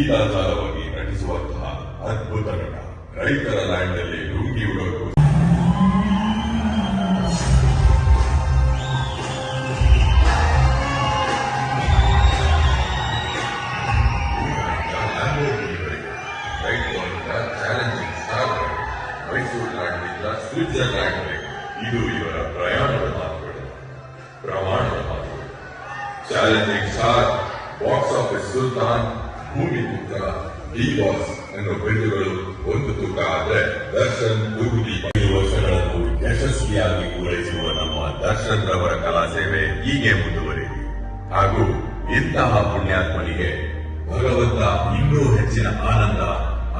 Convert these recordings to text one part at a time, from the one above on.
ಲೀಲಾಚಾರವಾಗಿ ನಟಿಸುವಂತಹ ಅದ್ಭುತ ನಟ. ರೈತರ ಲ್ಯಾಂಡ್ ಅಲ್ಲಿ ಲುಂಗಿ ಉಡೋದು. ಚಾಲೆಂಜಿಂಗ್ ಸ್ಟಾರ್ ಮೈಸೂರು ಲ್ಯಾಂಡ್ನಿಂದ ಸ್ವಿಟ್ಜರ್ಲ್ಯಾಂಡ್ ಇದು ಇವರ ಪ್ರಯಾಣದ ಮಾತುಗಳು ಪ್ರಮಾಣದ ಮಾತುಗಳು. ಚಾಲೆಂಜಿಂಗ್ ಸ್ಟಾರ್ ಬಾಕ್ಸ್ ಆಫೀಸ್ ಸುಲ್ತಾನ್ ಭೂಮಿ ಈ ಬಾಸ್ ಎನ್ನುವ ಬಿರುದುಗಳು ಒಂದು ತೂಕ ಆದ್ರೆ ದರ್ಶನ್ ಐದು ವರ್ಷಗಳನ್ನು ಯಶಸ್ವಿಯಾಗಿ ಪೂರೈಸುವ ನಮ್ಮ ದರ್ಶನ್ ರವರ ಕಲಾ ಸೇವೆ ಹೀಗೆ ಮುಂದುವರಿಯಲಿ ಹಾಗೂ ಇಂತಹ ಪುಣ್ಯಾತ್ಮನಿಗೆ ಭಗವಂತ ಇನ್ನೂ ಹೆಚ್ಚಿನ ಆನಂದ,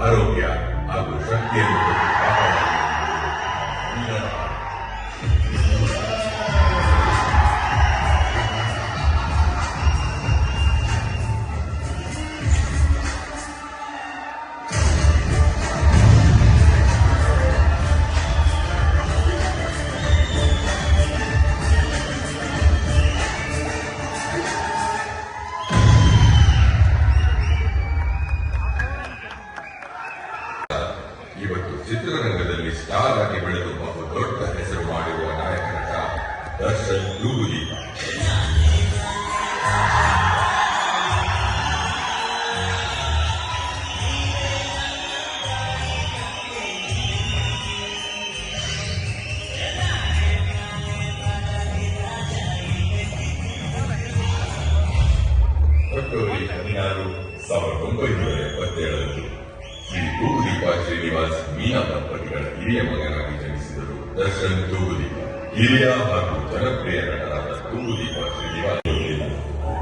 ಆರೋಗ್ಯ ಹಾಗೂ ಶಕ್ತಿಯನ್ನು ಕಾಪಾಡಲಿ. ಇವತ್ತು ಚಿತ್ರರಂಗದಲ್ಲಿ ಸ್ಟಾರ್ ಆಗಿ ಬೆಳೆದು ಬಹು ದೊಡ್ಡ ಹೆಸರು ಮಾಡಿರುವ ನಾಯಕ ನಟ ದರ್ಶನ್ ತೂಗುದೀಪ ಮೀನಾ ದಂಪತಿಗಳ ಹಿರಿಯ ಮಗನಾಗಿ ಜನಿಸಿದರು ದರ್ಶನ್ ತೂಗುದೀಪ, ಹಿರಿಯ ಹಾಗೂ ಜನಪ್ರಿಯ ನಟರಾದ ತೂಗುದೀಪ ಶ್ರೀನಿವಾಸ್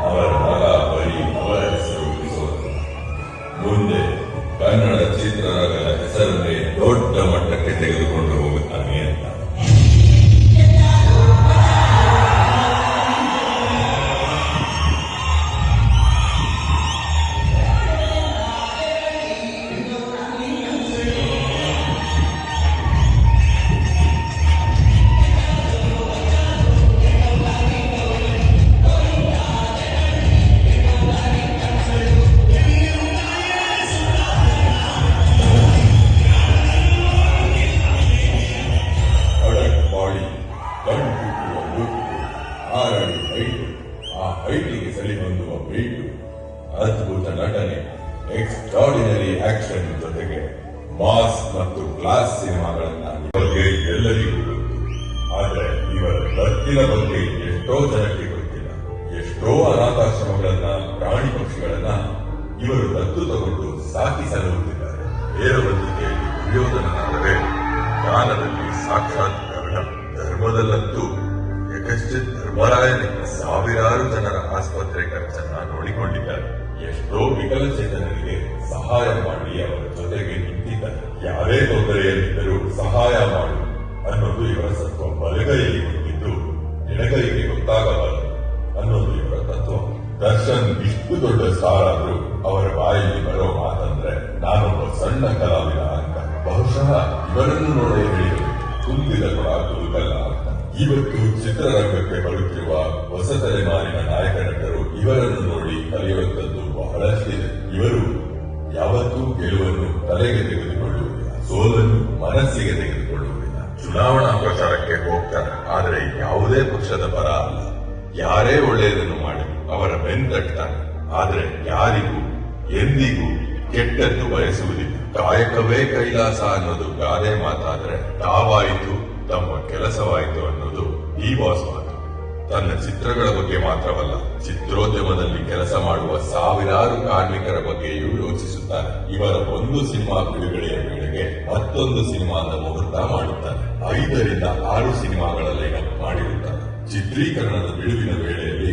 ಅವರ ಮಗ ಬಳಿ ಅವರ ಹೆಸರು ಮುಂದೆ ಕನ್ನಡ ಚಿತ್ರರಂಗದ ಹೆಸರನ್ನೇ ದೊಡ್ಡ ಮಟ್ಟಕ್ಕೆ ತೆಗೆದುಕೊಂಡು ಹೋಗುತ್ತಾನೆ ಹೈಟಿಗೆ ಸರಿ ಹೊಂದುವ ಬೀಟು. ಅದ್ಭುತ ನಟನೆ, ಎಕ್ಸ್ಟ್ರಾಡಿನರಿ ಆಕ್ಷನ್ ಜೊತೆಗೆ ಮಾಸ್ ಮತ್ತು ಕ್ಲಾಸ್ ಸಿನಿಮಾಗಳನ್ನ ಎಲ್ಲರಿಗೂ ಗೊತ್ತು. ಆದರೆ ಇವರ ಬದುಕಿನ ಬಗ್ಗೆ ಎಷ್ಟೋ ಜನಕ್ಕೆ ಗೊತ್ತಿಲ್ಲ. ಎಷ್ಟೋ ಅನಾಥಾಶ್ರಮಗಳನ್ನ, ಪ್ರಾಣಿ ಪಕ್ಷಿಗಳನ್ನ ಇವರು ದತ್ತು ತಗೊಂಡು ಸಾಕಿ ಸಲಹುತ್ತಿದ್ದಾರೆ ಬೇರವಂತಿಕೆಯಲ್ಲಿ ದುರ್ಯೋಧನನಾದರೆ ಜ್ಞಾನದಲ್ಲಿ ಸಾಕ್ಷಾತ್ ಯಕಶ್ಚಿತ್ ಧರ್ಮರಾಯನೇ, ಸಾವಿರಾರು ಜನರ ಆಸ್ಪತ್ರೆ ಖರ್ಚನ್ನ ನೋಡಿಕೊಂಡಿದ್ದಾರೆ. ಎಷ್ಟೋ ವಿಕಲಚೇತನರಿಗೆ ಸಹಾಯ ಮಾಡಿ ಅವರ ಜೊತೆಗೆ ನಿಂತಿದ್ದಾರೆ ಯಾರೇ ತೊಂದರೆಯಲ್ಲಿದ್ದರೂ ಸಹಾಯ ಮಾಡು ಅನ್ನೋದು ಇವರ ಸತ್ವ ಬಲಗೈಯಲ್ಲಿ ಗೊತ್ತಿದ್ದು ಎಡಗೈಗೆ ಗೊತ್ತಾಗಬಾರದು ಅನ್ನೋದು ಇವರ ತತ್ವ. ದರ್ಶನ್ ಇಷ್ಟು ದೊಡ್ಡ ಸ್ಟಾರ್ ಆದ್ರೂ ಅವರ ಬಾಯಲ್ಲಿ ಬರೋ ಮಾತಂದ್ರೆ ನಾನೊಬ್ಬ ಸಣ್ಣ ಕಲಾವಿದ ಅಂತ ಬಹುಶಃ ಇವರನ್ನು ನೋಡೇ ಹೇಳಿದರು. ಕುಂತಿದ ಕೊಡ ಅಂತ ಇವತ್ತು ಚಿತ್ರರಂಗಕ್ಕೆ ಬರುತ್ತಿರುವ ಹೊಸ ತಲೆಮಾರಿನ ನಾಯಕ ನಟರು ಇವರನ್ನು ನೋಡಿ ಕಲಿಯುವಂತದ್ದು ಬಹಳಷ್ಟಿದೆ. ಇವರು ಯಾವತ್ತೂ ಗೆಲುವನ್ನು ತಲೆಗೆ ತೆಗೆದುಕೊಳ್ಳುವುದಿಲ್ಲ, ಸೋಲನ್ನು ಮನಸ್ಸಿಗೆ ತೆಗೆದುಕೊಳ್ಳುವುದಿಲ್ಲ. ಚುನಾವಣಾ ಪ್ರಚಾರಕ್ಕೆ ಹೋಗ್ತಾರೆ, ಆದರೆ ಯಾವುದೇ ಪಕ್ಷದ ಪರ ಅಲ್ಲ. ಯಾರೇ ಒಳ್ಳೆಯದನ್ನು ಮಾಡಿ ಅವರ ಬೆಂತಟ್ತಾರೆ ಆದರೆ ಯಾರಿಗೂ, ಎಂದಿಗೂ ಕೆಟ್ಟದ್ದು ಬಯಸುವುದಿಲ್ಲ. ಕಾಯಕವೇ ಕೈಲಾಸ ಅನ್ನೋದು ಗಾದೆ ಮಾತಾದ್ರೆ ತಾವಾಯಿತು ತಮ್ಮ ಕೆಲಸವಾಯಿತು ಅನ್ನೋದು ಈ ಬಾಸ್ ಮಾತು. ತನ್ನ ಚಿತ್ರಗಳ ಬಗ್ಗೆ ಮಾತ್ರವಲ್ಲ, ಚಿತ್ರೋದ್ಯಮದಲ್ಲಿ ಕೆಲಸ ಮಾಡುವ ಸಾವಿರಾರು ಕಾರ್ಮಿಕರ ಬಗ್ಗೆಯೂ ಯೋಚಿಸುತ್ತಾರೆ. ಇವರ ಒಂದು ಸಿನಿಮಾ ಬಿಡುಗಡೆಯ ವೇಳೆಗೆ ಮತ್ತೊಂದು ಸಿನಿಮಾದ ಮುಹೂರ್ತ ಮಾಡುತ್ತಾರೆ ಐದರಿಂದ ಆರು ಸಿನಿಮಾಗಳ ಲೈನಪ್ ಮಾಡಿರುತ್ತಾರೆ. ಚಿತ್ರೀಕರಣದ ಬಿಡುವಿನ ವೇಳೆಯಲ್ಲಿ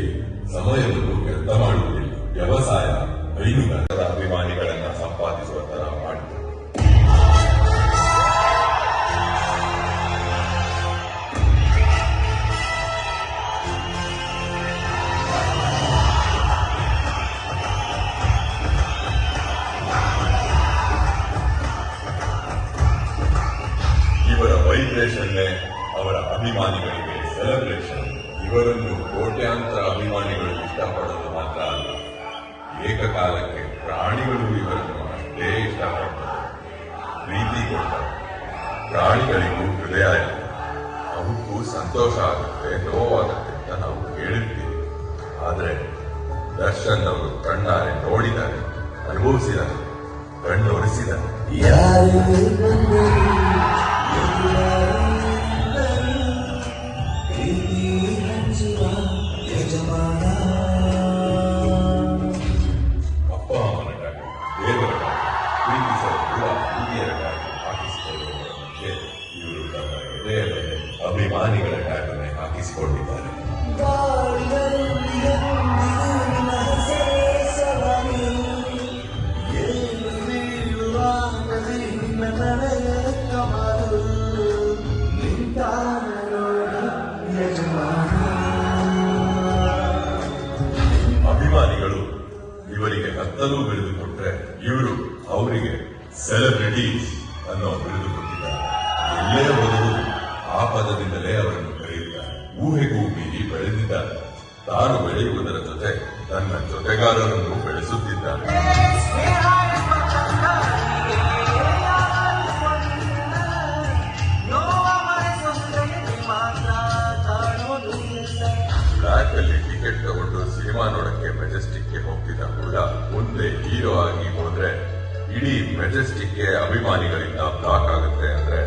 ಸಮಯವನ್ನು ವ್ಯರ್ಥ ಮಾಡುವುದಿಲ್ಲ. ವ್ಯವಸಾಯ ಹೈನುಗಾರರ ಅಭಿಮಾನಿಗಳನ್ನ ಸಂಪಾದಿಸುವ ತರ ಮಾಡಿತು ಅವರ ಅಭಿಮಾನಿಗಳಿಗೆ ಸೆಲೆಬ್ರೇಷನ್ ಇವರನ್ನು ಕೋಟ್ಯಾಂತರ ಅಭಿಮಾನಿಗಳು ಇಷ್ಟಪಡೋದು ಮಾತ್ರ ಅಲ್ಲ. ಏಕಕಾಲಕ್ಕೆ ಪ್ರಾಣಿಗಳು ಇವರನ್ನು ಅಷ್ಟೇ ಇಷ್ಟಪಡ್ತಾರೆ. ಪ್ರೀತಿ ಕೊಡ್ತಾರೆ. ಪ್ರಾಣಿಗಳಿಗೂ ಹೃದಯ ಇಲ್ಲ ಅವಕ್ಕೂ ಸಂತೋಷ ಆಗುತ್ತೆ ನೋವಾಗುತ್ತೆ ಅಂತ ನಾವು ಕೇಳಿರ್ತೀವಿ ಆದರೆ ದರ್ಶನ್ ಅವರು ಕಣ್ಣಾರೆ ನೋಡಿದ್ದಾರೆ ಅನುಭವಿಸಿದ್ದಾರೆ ಕಣ್ಣೊರೆಸಿದ್ದಾರೆ. ಕತ್ತಲು ಬಿರುದು ಕೊಟ್ರೆ ಇವರು ಅವರಿಗೆ ಸೆಲೆಬ್ರಿಟೀಸ್ ಅನ್ನೋ ಬಿರುದು ಕೊಟ್ಟಿದ್ದಾರೆ ಎಲ್ಲೇ ಹೋದರೂ ಆ ಪದದಿಂದಲೇ ಅವರನ್ನು ಕರೆಯುತ್ತಾರೆ ಊಹೆಗೂ ಮೀರಿ ಬೆಳೆದಿದ್ದಾರೆ. ತಾನು ಬೆಳೆಯುವುದರ ಜೊತೆ ತನ್ನ ಜೊತೆಗಾರರನ್ನು ಬೆಳೆಸುತ್ತಿದ್ದಾರೆ. ಬ್ಲಾಕ್ ಅಲ್ಲಿ ಟಿಕೆಟ್ ತಗೊಂಡು ಸಿನಿಮಾ ನೋಡಕ್ಕೆ ಮೆಜೆಸ್ಟಿಕ್ಗೆ ಹೋಗ್ತಿದ್ದ ಹುಡುಗ ಮುಂದೆ ಹೀರೋ ಆಗಿ ಹೋದ್ರೆ ಇಡೀ ಮೆಜೆಸ್ಟಿಕ್ಗೆ ಅಭಿಮಾನಿಗಳಿಂದ ಬ್ಲಾಕ್ ಆಗುತ್ತೆ ಅಂದ್ರೆ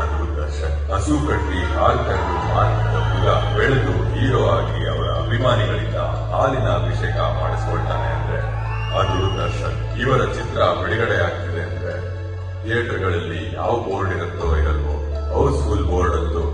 ಅದು ದರ್ಶನ್. ಹಸು ಕಟ್ಟಿ ಹಾಲು ಕರೆದು ಮಾರ್ತಿದ್ದ ಹುಡುಗ ಬೆಳೆದು ಹೀರೋ ಆಗಿ ಅವರ ಅಭಿಮಾನಿಗಳಿಂದ ಹಾಲಿನ ಅಭಿಷೇಕ ಮಾಡಿಸ್ಕೊಳ್ತಾನೆ ಅಂದ್ರೆ ಅದು ದರ್ಶನ್. ಇವರ ಚಿತ್ರ ಬಿಡುಗಡೆ ಆಗ್ತಿದೆ ಅಂದ್ರೆ ಥಿಯೇಟರ್ಗಳಲ್ಲಿ ಯಾವ ಬೋರ್ಡ್ ಇರುತ್ತೋ ಇರಲ್ವೋ, ಹೌಸ್ಫುಲ್ ಬೋರ್ಡ್ ಅಂತೂ